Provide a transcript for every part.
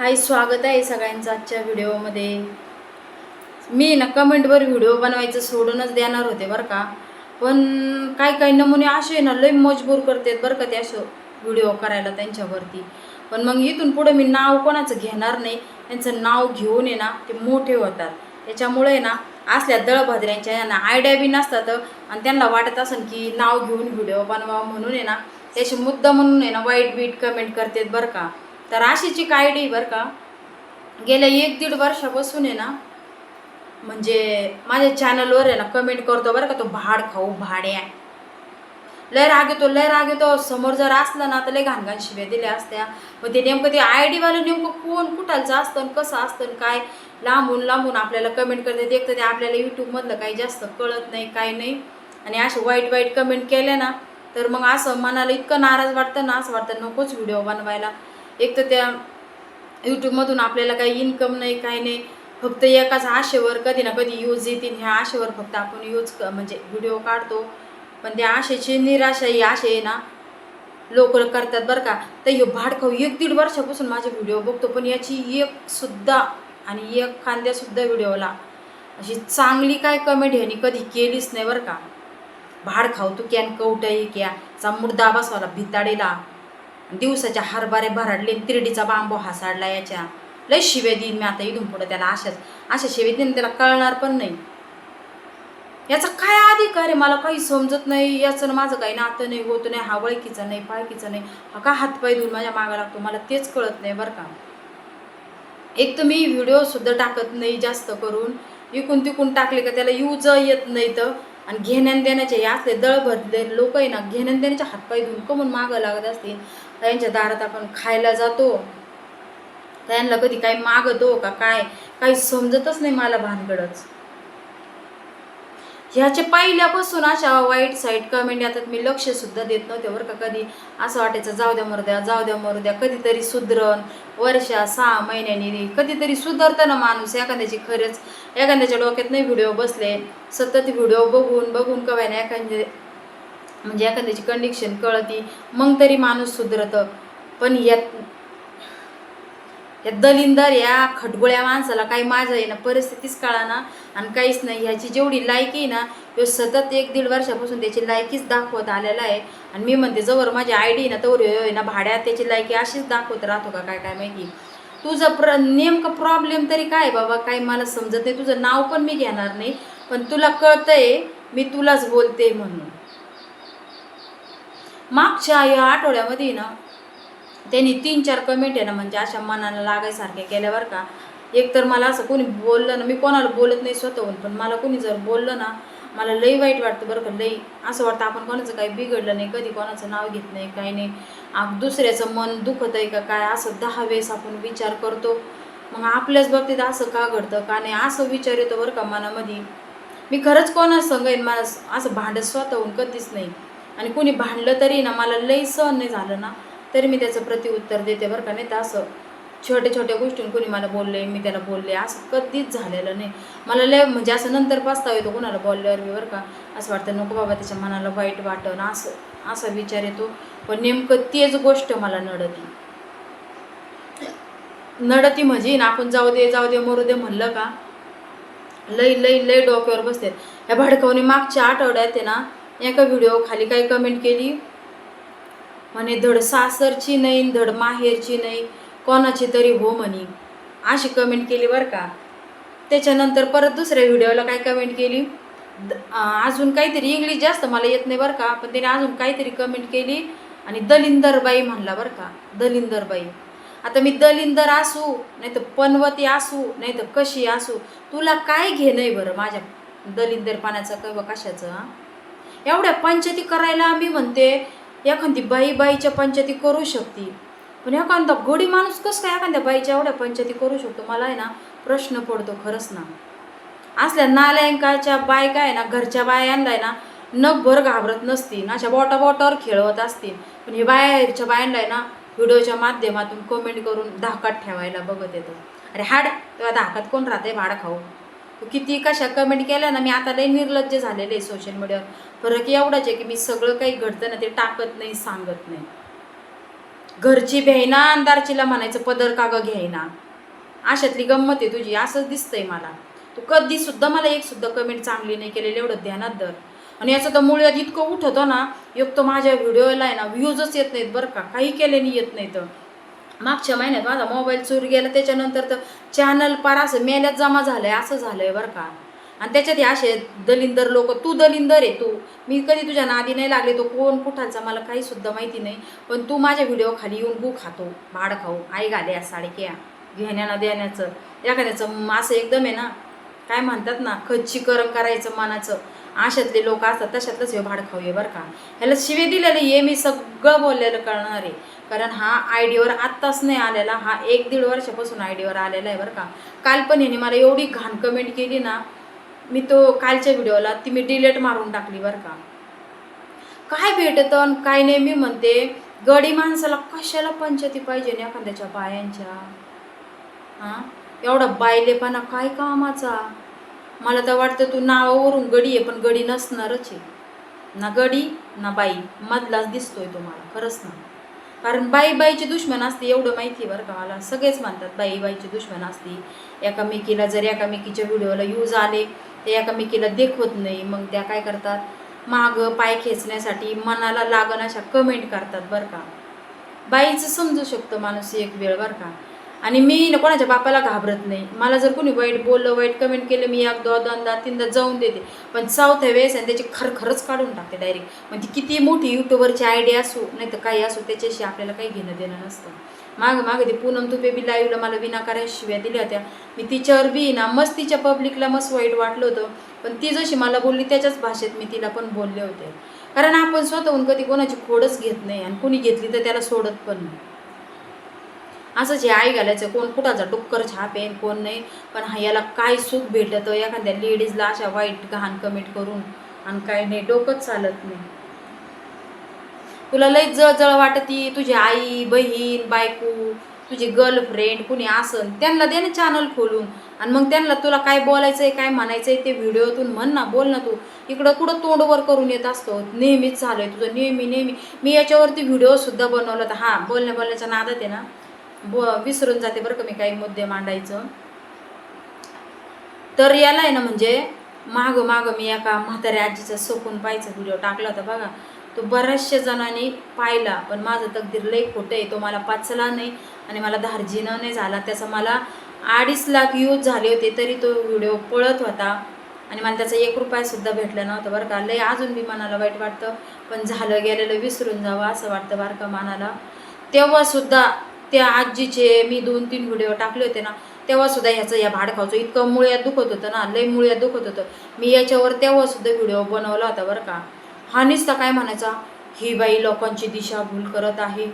हाय स्वागत आहे सगळ्यांचं आजच्या व्हिडिओमध्ये. मी ना कमेंटवर व्हिडिओ बनवायचं सोडूनच देणार होते बरं का. पण काही काही नमुने असे आहे ना लई मजबूर करतात बरं का ते असं व्हिडिओ करायला त्यांच्यावरती. पण मग इथून पुढे मी नाव कोणाचं घेणार नाही त्यांचं नाव घेऊन आहे ना ते मोठे होतात. त्याच्यामुळे ना असल्या दळभद्र्यांच्या यांना आयडिया बी नसतात आणि त्यांना वाटत असेल की नाव घेऊन व्हिडिओ बनवा म्हणून आहे ना त्याचे मुद्दा म्हणून आहे ना वाईट बीट कमेंट करतात बरं का. तर अशीची एक आयडी बरं का. गेल्या एक दीड वर्षापासून आहे ना म्हणजे माझ्या चॅनलवर आहे ना कमेंट करतो बरं का तो भाड खाऊ भाड्या लय राग येतो लय राग येतो. समोर जर असला ना तर लय घाण घाण शिव्या दिल्या असत्या. मग ते नेमकं ते आय डीवालं नेमकं कोण कुठालचं असतं आणि कसं असतं आणि काय? लांबून लांबून आपल्याला कमेंट करते एक तर ते आपल्याला यूट्यूबमधलं काही जास्त कळत नाही काय नाही. आणि असे वाईट वाईट कमेंट केल्या ना तर मग असं मनाला इतकं नाराज वाटतं ना असं वाटतं नकोच व्हिडिओ बनवायला. एक तर त्या यूट्यूबमधून आपल्याला काही इन्कम नाही काही नाही. फक्त एकाच आशेवर कधी ना कधी यूज येतील. ह्या आशेवर फक्त आपण यूज क म्हणजे व्हिडिओ काढतो. पण त्या आशेची निराशा ही आशे आहे ना लोक करतात बरं का. तर ह्यो भाडखाऊ एक दीड वर्षापासून माझे व्हिडिओ बघतो. पण याची एक सुद्धा आणि एक खांद्यासुद्धा व्हिडिओला अशी चांगली काय कमेंट ह्यानी कधी केलीच नाही बरं का. भाड खाऊ तू कॅन कवटाई क्या. चा मुर्दा बसवाला भिताडीला. दिवसाच्या हरभरे भराडले तिरडीचा बांबू हासाडला याच्या. लय शिव्या देईन मी आता इथून पुढं त्याला अशाच अशा शिव्या देईन त्याला कळणार पण नाही. याचा काय अधिकार आहे? मला काही समजत नाही. याचं माझं काही नातं नाही होत नाही हा वळखीचं नाही पाळकीचं नाही. हा का हातपाय धुवून माझ्या मागा लागतो? मला तेच कळत नाही बरं का. एक तर मी व्हिडिओसुद्धा टाकत नाही जास्त करून. इकून तिकून टाकले का त्याला यूज येत नाही तर. आणि घेण्यान देण्याचे असले दळ भरले लोक आहे ना घेण्यान देण्याचे हातपाय धुवून कमून मागं लागत असतील. त्यांच्या दारात आपण खायला जातो. त्यांना कधी काही मागतो का काय? काही समजतच नाही मला भानगडच. ह्याचे पहिल्यापासून अशा वाईट साईट कमेंट येतात. मी लक्ष सुद्धा देत नव्हते बरं का कधी. असं वाटायचं जाऊ द्या मरू द्या जाऊ द्या मरू द्या. कधीतरी सुधरण वर्षा सहा महिन्यानी कधीतरी सुधरतं ना माणूस एखाद्याची खरंच. एखाद्याच्या डोक्यात नाही व्हिडिओ बसले सतत व्हिडिओ बघून बघून कव्याने ना एखाद्या म्हणजे एखाद्याची कंडिशन कळती मग तरी माणूस सुधरतं. पण यात या दलिंदर या खटगुळ्या माणसाला काही माझं आहे ना परिस्थितीच कळा ना आणि काहीच नाही. ह्याची जेवढी लायकी आहे ना तो सतत एक दीड वर्षापासून त्याची लायकीच दाखवत आलेला आहे. आणि मी म्हणते जवळ माझी आय डी ना तवर आहे ना भाड्यात त्याची लायकी अशीच दाखवत राहतो का काय काय माहिती? तुझं प्र नेमकं प्रॉब्लेम तरी काय बाबा? काही मला समजत नाही. तुझं नाव पण मी घेणार नाही. पण तुला कळतंय मी तुलाच बोलते म्हणून. मागच्या या आठवड्यामध्ये ना त्यांनी तीन चार कमेंट आहे ना म्हणजे अशा मनाला लागायसारख्या केल्यावर बरं का. एक तर मला असं कोणी बोललं ना मी कोणाला बोलत नाही स्वतःहून पण मला कोणी जर बोललं ना मला लई वाईट वाटतं बरं का लई. असं वाटतं आपण कोणाचं काही बिघडलं नाही कधी कोणाचं नाव घेत नाही काही नाही. दुसऱ्याचं मन दुखत आहे का काय? असं दहा वेळेस आपण विचार करतो. मग आपल्याच बाबतीत असं का घडतं का नाही? असं विचार येतो बरं का मनामध्ये. मी खरंच कोणाच सांगेन मला असं भांडत स्वतःहून कधीच नाही. आणि कोणी भांडलं तरी ना मला लई सहन नाही झालं ना तरी मी त्याचं प्रतिउत्तर देते बरं का नाही तर असं. छोट्या छोट्या गोष्टींनी कोणी मला बोलले मी त्याला बोलले असं कधीच झालेलं नाही. मला लय म्हणजे असं नंतर पाचता येतो कोणाला बोलल्यावर बरं का. असं वाटतं नको बाबा त्याच्या मनाला वाईट वाटणं असं असा विचार येतो. पण नेमकं तेच गोष्ट मला नडती. नडती म्हणजे ना आपण जाऊ दे जाऊ दे मरू दे म्हणलं का लई लई लई डोक्यावर बसते. ह्या भडकवणे मागच्या आठवड्यात आहे ना एका व्हिडिओ खाली काही कमेंट केली. म्हणे धड सासरची नाही धड माहेरची नाही कोणाची तरी हो म्हणे. अशी कमेंट केली बरं का. त्याच्यानंतर परत दुसऱ्या व्हिडिओला काय कमेंट केली? द- अजून काहीतरी इंग्लिश जास्त मला येत नाही बरं का. पण त्याने अजून काहीतरी कमेंट केली. आणि दलिंदरबाई म्हणला बरं का. दलिंदरबाई. आता मी दलिंदर असू नाही तर पनवती असू नाही तर कशी असू तुला काय घेणं आहे बरं माझ्या दलिंदरपणाचं किंवा कशाचं हां? एवढ्या पंचायती करायला मी म्हणते एखादी बाई बाईच्या पंचायती करू शकते. पण एखादा गोडी माणूस कसं काय एखाद्या बाईच्या एवढ्या पंचायती करू शकतो? मला आहे ना प्रश्न पडतो खरंच ना. असल्या नालायकाच्या बायका आहे ना घरच्या बायांना आहे ना नगभर घाबरत नसतील. अशा बॉटा बॉटावर खेळवत असतील. पण हे बाहेरच्या बायांना आहे ना व्हिडिओच्या माध्यमातून कमेंट करून धाकात ठेवायला बघत येतो. अरे हाड तेव्हा धाकात कोण राहते भाडा खाऊ. तू किती कशा कमेंट केल्या ना मी आता लई निर्लज्ज झालेले आहे सोशल मीडियावर फरक एवढाच आहे की मी सगळं काही घडतं ना ते टाकत नाही सांगत नाही. घरची घ्यायना अंधारचीला म्हणायचं पदर का ग घ्यायना अशातली गंमत आहे तुझी असंच दिसतंय मला. तू कधी सुद्धा मला एक सुद्धा कमेंट चांगली नाही केलेली एवढं ध्यानात धर. आणि याचं तर मुळ्यात इतकं उठतो ना एक तर माझ्या व्हिडिओला आहे ना व्ह्यूजच येत नाहीत बरं का काही केल्याने येत नाही तर मागच्या महिन्यात माझा मोबाईल चोरी गेला त्याच्यानंतर तर चॅनल पार असं मेल्यात जमा झालं आहे असं झालं आहे बरं का. आणि त्याच्यात हे असे दलिंदर लोक तू दलिंदर आहे तू. मी कधी तुझ्या नादी नाही लागले. तो कोण कुठाचा मला काही सुद्धा माहिती नाही. पण तू माझ्या व्हिडिओ खाली येऊन गू खातो भाड खाऊ. आई घाले या साडक्या घेण्यानं देण्याचं. एखाद्याचं मासं एकदम आहे ना काय म्हणतात ना खच्चीकरण करायचं मनाचं. आशातले लोक असतात तशातलंच हे भाड खाऊ ये बरं का. ह्याला शिवे दिलेलं हे मी सगळं बोललेलं कळणार आहे. कारण हा आयडीवर आत्ताच नाही आलेला हा एक दीड वर्षापासून आयडीवर आलेला आहे बरं का. काल पण याने मला एवढी घाण कमेंट केली ना मी तो कालच्या व्हिडिओला ती मी डिलेट मारून टाकली बरं का. काय भेटतं आणि काय नाही मी म्हणते गडी माणसाला कशाला पंचायती पाहिजे ना एखाद्याच्या बायांच्या? हां? एवढा बायलेपणा काय कामाचा? मला तर वाटतं तू नावावरून गडी आहे पण गडी नसणारच आहे. ना गडी ना बाई. मधलाच दिसतोय तुम्हाला खरंच ना. कारण बाई बाईची दुश्मन असते एवढं माहिती आहे बरं का मला. सगळेच म्हणतात बाई बाईची दुश्मन असते. एकामेकीला जर एकामेकीच्या व्हिडिओला यूज आले ते एकामेकीला देखवत नाही. मग त्या काय करतात? मागं पाय खेचण्यासाठी मनाला लागण अशा कमेंट करतात बरं का. बाईचं समजू शकतं माणूस एक वेळ बरं का. आणि मी ना कोणाच्या बापाला घाबरत नाही. मला जर कोणी वाईट बोललं वाईट कमेंट केलं मी एक दो दोनदा तीनदा जाऊन देते. पण चौथ्या वेळेस आणि त्याची खरखरच काढून टाकते डायरेक्ट म्हणजे किती मोठी यूट्यूबरची आयडिया असो नाही तर काही असो त्याच्याशी आपल्याला काही घेणं देणं नसतं. मागं मागं ते पूनम तुपे बी लाईव्हला मला विनाकारण शिव्या दिल्या होत्या. मी तिच्यावर बी ना मस्त तिच्या पब्लिकला मस्त वाईट वाटलं होतं. पण ती जशी मला बोलली त्याच्याच भाषेत मी तिला पण बोलले होते. कारण आपण स्वतःहून कधी कोणाची खोडच घेत नाही आणि कोणी घेतली तर त्याला सोडत पण नाही. असंच हे आई घालायचं कोण कुठाचा डुक्कर छाप आहे कोण नाही. पण हा याला काय सुख भेटतं एखाद्या लेडीजला अशा वाईट घाण कमेंट करून आणि काय नाही डोकंच चालत नाही. तुला लई जळजळ वाटती तुझी आई बहीण बायको तुझी गर्लफ्रेंड कुणी असन त्यांना दे ना चॅनल खोलून. आणि मग त्यांना तुला काय बोलायचं आहे काय म्हणायचं आहे ते व्हिडिओतून म्हण ना बोल ना तू. इकडं कुठं तोंडवर करून येत असतो नेहमीच झालं आहे तुझं नेहमी नेहमी. मी याच्यावरती व्हिडिओसुद्धा बनवला तर हां बोलण्या बोलण्याच्या नादात आहे ना. ब विसरून जाते बरं का मी काही मुद्दे मांडायचं. तर याला आहे ना म्हणजे मागं मागं मी एका म्हाताऱ्या आजीचा सोकून पाहायचा व्हिडिओ टाकला होता बघा. तो बऱ्याचशा जणांनी पाहिला पण माझं तकदीर लई खोटं आहे. तो मला पाचला नाही आणि मला धार्जिनं नाही झाला. त्याचा मला अडीच लाख यूज झाले होते तरी तो व्हिडिओ पळत होता. आणि मला त्याचा एक रुपयासुद्धा भेटला नव्हता बरं का. लई अजून बी मनाला वाईट वाटतं. पण झालं गेलेलं विसरून जावं असं वाटतं बरं का मनाला. तेव्हासुद्धा त्या आजीचे मी दोन तीन व्हिडिओ टाकले होते ना तेव्हासुद्धा ह्याचं या भाडखावचं इतकं मुळ्यात दुखत होतं ना लय मुळ्यात दुखत होतं. मी याच्यावर तेव्हासुद्धा व्हिडिओ बनवला होता बरं का. हा निसता काय म्हणायचा ही बाई लोकांची दिशाभूल करत आहे.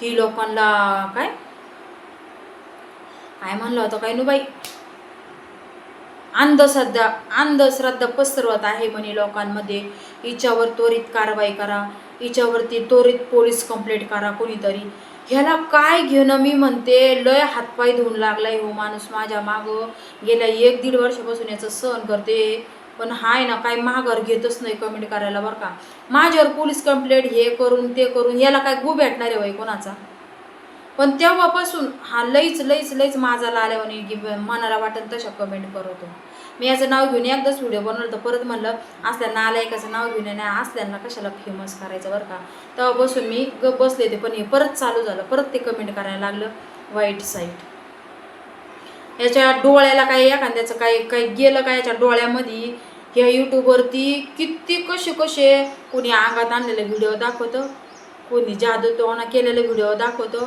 ही लोकांना काय? काय म्हणलं होतं काय नु बाई अंधश्रद्धा अंधश्रद्धा पसरवत आहे म्हणे लोकांमध्ये. हिच्यावर त्वरित कारवाई करा. हिच्यावरती त्वरित पोलीस कंप्लेंट करा कोणीतरी. ह्याला काय घेणं मी म्हणते लय हातपाय धुवून लागलाय हो माणूस माझ्या मागं. गेल्या एक दीड वर्षापासून याचं सहन करते. पण हाय ना काय माघार घेतच नाही कमेंट करायला बरं का. माझ्यावर पोलीस कंप्लेंट हे करून ते करून याला काय गु भेटणार आहे वय कोणाचा? पण तेव्हापासून हा लईच लईच लईच माझा लाल्यावर की मनाला वाटेल तशा कमेंट करतो. मी याचं नाव घेऊन एकदाच व्हिडिओ बनवलं तर परत म्हणलं असल्या नालायकाचं नाव घेऊन नाही असल्यांना कशाला फेमस करायचं बरं का? तेव्हा बसून मी ग बसले ते पण हे परत चालू झालं. परत ते कमेंट करायला लागलं वाईट साईट याच्या डोळ्याला काय एखाद्याचं काय काही गेलं काय याच्या डोळ्यामध्ये? ह्या यूट्यूबवरती किती कसे कसे कोणी अंगात आणलेले व्हिडिओ दाखवतं? कोणी जादू तोणा केलेले व्हिडिओ दाखवतं?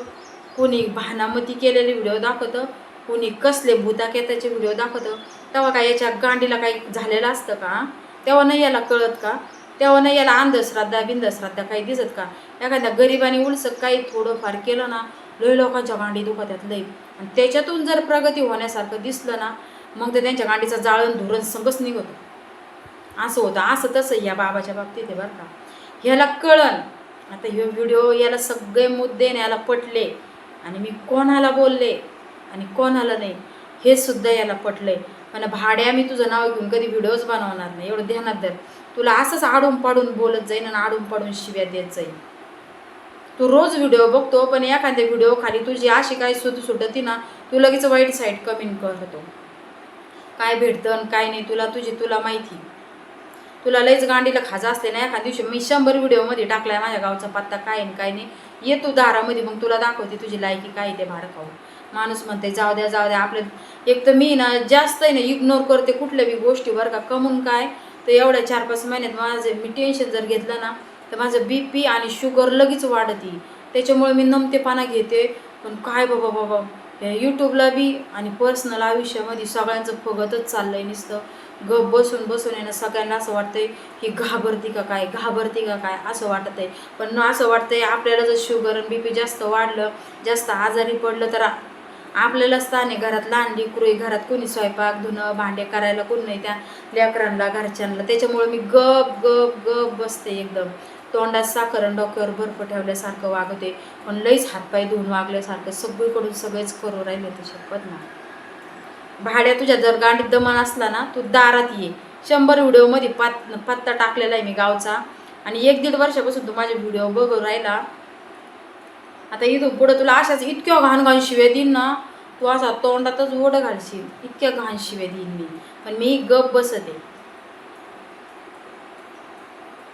कोणी भानामती केलेले व्हिडिओ दाखवतं? कोणी कसले भूताकेताचे व्हिडिओ दाखवतं? तेव्हा काय याच्या गांडीला काही झालेलं असतं का? तेव्हा नाही याला कळत का? तेव्हा नाही याला अंधश्रद्धा बिंधश्रद्धा काही दिसत का? एखाद्या गरिबाने उलसं काही थोडंफार केलं ना लय लोकांच्या गांडी दुखत्यात लय. आणि त्याच्यातून जर प्रगती होण्यासारखं दिसलं ना मग ते त्यांच्या गांडीचं जाळण धुरण संगच निघतं. असं होतं असं तसं या बाबाच्या बाबतीत आहे बरं का. ह्याला कळण. आता ह्यो व्हिडिओ याला सगळे मुद्दे याला पटले. आणि मी कोणाला बोलले आणि कोणाला नाही हे सुद्धा याला पटलंय. म्हणा भाड्या मी तुझं नाव घेऊन कधी व्हिडिओज बनवणार नाही एवढं ध्यानात धर. तुला असंच आडून पाडून बोलत जाईन आणि आडून पाडून शिव्या देत जाईन. तू रोज व्हिडिओ बघतो पण एखाद्या व्हिडिओ खाली तुझी अशी काय सुट सुटती ना तू लगेच वाईट साईड कमेंट करतो. काय भेटतं आणि काय नाही तुला तुझी तुला माहिती. तुला लईच गांडीला खाजा असते ना एखाद्या दिवशी मी शंभर व्हिडिओमध्ये टाकलाय माझ्या गावचा पत्ता काय आणि काय नाही. ये तू दारामध्ये मग तुला दाखवते तुझी लायकी काय आहे ते भाडं खाऊ माणूस म्हणते जाऊ द्या जाऊ द्या आपलं एक तर मी ना जास्त आहे ना इग्नोर करते कुठल्या बी गोष्टी बरं का कमून काय? तर एवढ्या चार पाच महिन्यात माझं मी टेन्शन जर घेतलं ना तर माझं बी पी आणि शुगर लगेच वाढते. त्याच्यामुळे मी नमतेपणा घेते. पण काय बाबा बाबा यूट्यूबला बी आणि पर्सनल आयुष्यामध्ये सगळ्यांचं फगतच चाललं आहे नुसतं. गप बसून बसून आहे ना सगळ्यांना असं वाटतंय की घाबरती का काय घाबरती का काय असं वाटत आहे. पण असं वाटतंय आपल्याला जर शुगर आणि बी पी जास्त वाढलं जास्त आजारी पडलं तर आपल्यालाच ताण आहे घरात लहान लेकरू आहे घरात कोणी स्वयंपाक धुणं भांडे करायला कोण नाही त्या लेकरांना घरच्यांना. त्याच्यामुळे मी गप गप गप बसते एकदम. तोंडात साखर आणि डोक्यावर बर्फ ठेवल्यासारखं वागते. पण लईच हातपाय धुवून वागल्यासारखं सगळीकडून सगळेच करू राहिले ते शपथ ना भाड्या तुझ्या जर गांडीत दमन असला ना तू दारात ये. शंभर व्हिडिओमध्ये पात पत्ता टाकलेला आहे मी गावचा. आणि एक दीड वर्षापासून तू माझे व्हिडिओ बघू राहिला. आता इथं पुढं तुला अशाच इतक्या घाण घाण शिव्या देईन ना तू असा तोंडातच ओढ घालशील. इतक्या घाण शिव्या देईन मी. पण मी गप बसते.